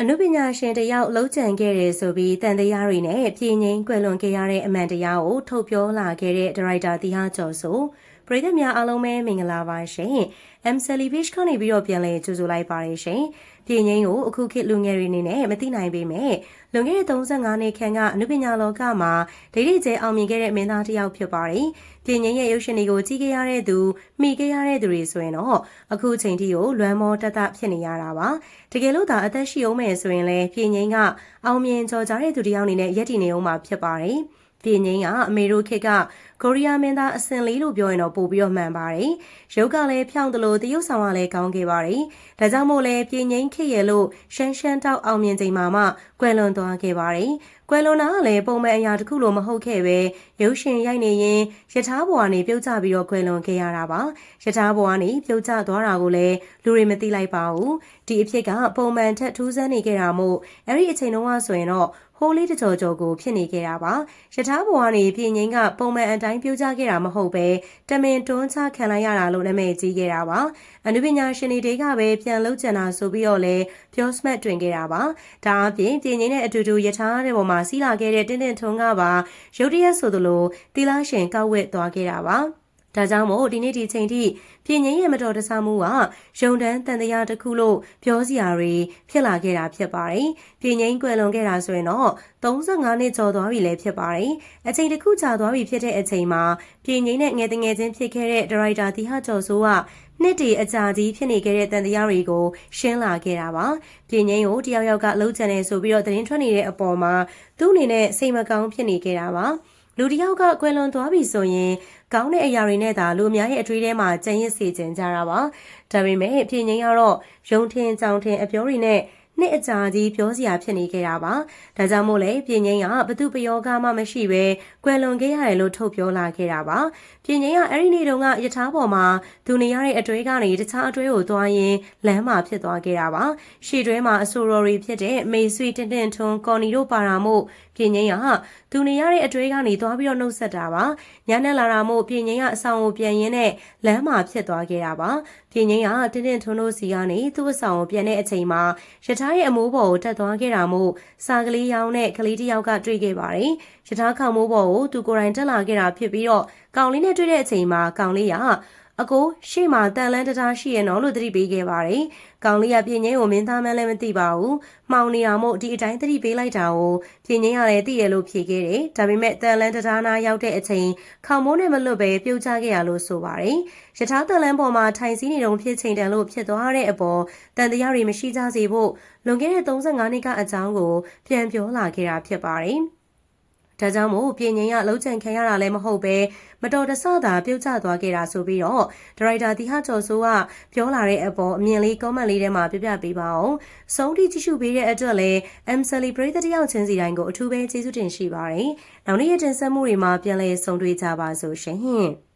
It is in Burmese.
အနုပညာရှင်တယောက်လှုပ်ကြံခဲ့တယ်ဆိုပြီးတန်တရားတွေနဲ့ပြည်ငင်းကွယ်လွန်ခဲ့ရတဲ့အမှန်တရားကိုထုတ်ပြောလာခဲ့တဲ့ဒါရိုက်တာတီဟာကျော်ဆို ပရိသတ်များအားလုံးပဲမင်္ဂလာပါရှင် M Celebration ကနေပြီးတော့ပြန်လည်ကြိုဆိုလိုက်ပါတယ်ရှင်ပြည်ငင်းကိုအခုခေတ်လူငယ်တွေအနေနဲ့မသိနိုင်ပေမဲ့လွန်ခဲ့တဲ့35နှစ်ခန့်ကအနုပညာလောကမှာဒိဋ္ဌိကျဲအောင်မြင်ခဲ့တဲ့မင်းသားတစ်ယောက်ဖြစ်ပါတယ်ပြည်ငင်းရဲ့ရုပ်ရှင်တွေကိုကြည့်ခဲ့ရတဲ့သူမိခဲ့ရတဲ့သူတွေဆိုရင်တော့အခုချိန်ထိကိုလွမ်းမောတတဖြစ်နေရတာပါတကယ်လို့သာအသက်ရှိအောင်မယ်ဆိုရင်လည်းပြည်ငင်းကအောင်မြင်ကြော်ကြားတဲ့သူတစ်ယောက်အနေနဲ့ရည်တည်နေအောင်မှာဖြစ်ပါတယ် ပြည်ငင်းကအမေတို့ခေတ်ကကိုရီးယားမင်းသားအစင်လေးလို့ပြောရင်တော့ပို့ပြီးတော့မှန်ပါတယ်။ရုပ်ကလည်းဖြောင်းတယ်လို့တရုတ်ဆောင်ကလည်းကောင်းခဲ့ပါတယ်။ဒါကြောင့်မို့လဲပြည်ငင်းခေတ်ရဲ့လို့ရှမ်းရှမ်းတောက်အောင်မြင်ချိန်မှာမှကွယ်လွန်သွားခဲ့ပါတယ်။ ကွယ်လွန်တာကလည်းပုံမှန်အရာတစ်ခုလိုမဟုတ်ခဲ့ပဲရုပ်ရှင်ရိုက်နေရင်ယထာဘောကနေပြုတ်ကျပြီးတော့ကွယ်လွန်ခဲ့ရတာပါ။ယထာဘောကနေပြုတ်ကျသွားတာကိုလည်းလူတွေမသိလိုက်ပါဘူး။ဒီအဖြစ်ကပုံမှန်ထက်ထူးဆန်းနေခဲ့တာမို့အဲ့ဒီအချိန်တုန်းကဆိုရင်တော့ဟိုးလေးတကြော်ကြော်ကိုဖြစ်နေခဲ့တာပါ။ယထာဘောကနေပြည်ငင်းကပုံမှန်အတိုင်းပြုတ်ကျခဲ့တာမဟုတ်ပဲတမင်တွန်းချခံလိုက်ရတာလို့နာမည်ကြီးခဲ့တာပါအနုပညာရှင်တွေကပဲပြန်လှုပ်ကြံတာဆိုပြီးတော့လဲပြောစမတ်တွင်ခဲ့တာပါဒါအပြင်ပြင်ငင်းတဲ့အတူတူယထာတဲ့ပေါ်မှာစီးလာခဲ့တဲ့တင်းတင်းထုံကပါရုတ်တရက်ဆိုသလိုတီလာရှင်ကောက်ဝက်သွားခဲ့တာပါ ဒါကြောင့်မို့ဒီနေ့ဒီချိန်ထိပြည်ငင်းရဲ့မတော်တဆမှုကရုံတန်းတန်တရားတစ်ခုလို့ပြောစရာတွေဖြစ်လာခဲ့တာဖြစ်ပါတယ်။ပြည်ငင်းကွယ်လွန်ခဲ့တာဆိုရင်တော့35နှစ်ကျော်သွားပြီလည်းဖြစ်ပါတယ်။အချိန်တစ်ခုကြာသွားပြီဖြစ်တဲ့အချိန်မှာပြည်ငင်းနဲ့ငယ်တငယ်ချင်းဖြစ်ခဲ့တဲ့ဒါရိုက်တာတီဟာကျော်စိုးကနှစ်တည်အကြာကြီးဖြစ်နေခဲ့တဲ့တန်တရားတွေကိုရှင်းလာခဲ့တာပါ။ပြည်ငင်းကိုတယောက်ယောက်ကလှုပ်ချန်နေဆိုပြီးတော့သတင်းထွက်နေတဲ့အပေါ်မှာသူ့အနေနဲ့စိတ်မကောင်းဖြစ်နေခဲ့တာပါ။ လူတယောက်ကကွယ်လွန်သွားပြီဆိုရင်ကောင်းတဲ့အရာတွေနဲ့သာလူအများရဲ့အထွေးထဲမှာကျန်ရစ်စေချင်ကြတာပါဒါပေမဲ့ပြည်ငင်းကတော့ရုံထင်ကြောင်ထင်အပြောတွေနဲ့နှစ်အကြာကြီးပြောစရာဖြစ်နေခဲ့တာပါ။ဒါကြောင့်မို့လဲပြည်ငင်းကဘသူပယောကမှမရှိပဲကွယ်လွန်ခဲ့ရတယ်လို့ထုတ်ပြောလာခဲ့တာပါ။ပြည်ငင်းကအဲ့ဒီနေ့တုန်းကယထာပေါ်မှာသူနေရတဲ့အတွေ့ကနေတခြားအတွေ့ကိုသွားရင်လမ်းမှာဖြစ်သွားခဲ့တာပါ။ရှေ့တွဲမှာအဆိုတော်ရီဖြစ်တဲ့မေဆွေတင်တင်ထွန်းကော်နီတို့ပါတာမို့ ပြည်ငင်းကသူနေရတဲ့အတွေ့ကနေသွားပြီးတော့နှုတ်ဆက်တာပါ။ညနေလာတာမို့ပြည်ငင်းကအဆောင်ကိုပြန်ရင်းနဲ့လမ်းမှာဖြစ်သွားခဲ့တာပါ။ပြည်ငင်းကတင်တင်ထွန်းတို့စီကနေသူ့အဆောင်ကိုပြန်တဲ့အချိန်မှာယထာရဲ့အမိုးပေါ်ကိုတက်သွားခဲ့တာမို့စာကလေးရောင်းတဲ့ကလေးတစ်ယောက်ကတွေ့ခဲ့ပါတယ်။ရထားခေါမိုးပေါ်ကိုသူကိုယ်တိုင်တက်လာခဲ့တာဖြစ်ပြီးတော့ကောင်လေးနဲ့တွေ့တဲ့အချိန်မှာကောင်လေးက အကိုရှေ့မှာတန်လန်းတထားရှိရနော်လို့သတိပေးခဲ့ပါတယ်။ကောင်လေးကပြင်းငင်းကိုမင်းသားမှန်းလည်းမသိပါဘူး။မှောင်နေတာမို့ဒီအတိုင်းသတိပေးလိုက်တာကိုပြင်းငင်းကလည်းသိရလို့ဖြေခဲ့တယ်။ဒါပေမဲ့တန်လန်းတထားနာရောက်တဲ့အချိန်ခေါမိုးနဲ့မလွတ်ပဲပြုတ်ကျခဲ့ရလို့ဆိုပါတယ်။ရထားတန်လန်းပေါ်မှာထိုင်စီးနေတုန်းဖြစ်ချိန်တန်လို့ဖြစ်သွားတဲ့အပေါ်တန်တရားတွေမရှိကြစေဖို့လွန်ခဲ့တဲ့35နှစ်ကအကြောင်းကိုပြန်ပြောလာခဲ့တာဖြစ်ပါတယ်။ ဒါကြောင့်မို့ပြင်ငင်ကလှုပ်ချန်ခံရတာလည်းမဟုတ်ပဲမတော်တဆသာပြုတ်ကျသွားခဲ့တာဆိုပြီးတော့ဒရိုက်တာတီဟာကျော်စိုးကပြောလာတဲ့အပေါ်အမြင်လေး comment လေးထဲမှာပြပြပေးပါအောင်။ဆုံးထိကြည့်ရှုပေးတဲ့အတွက်လည်း M Celebrate တယောက်ချင်းစီတိုင်းကိုအထူးပဲကျေးဇူးတင်ရှိပါတယ်။နောက်နေ့ရက်တင်ဆက်မှုတွေမှာပြန်လည်ဆုံတွေ့ကြပါစို့ရှင်။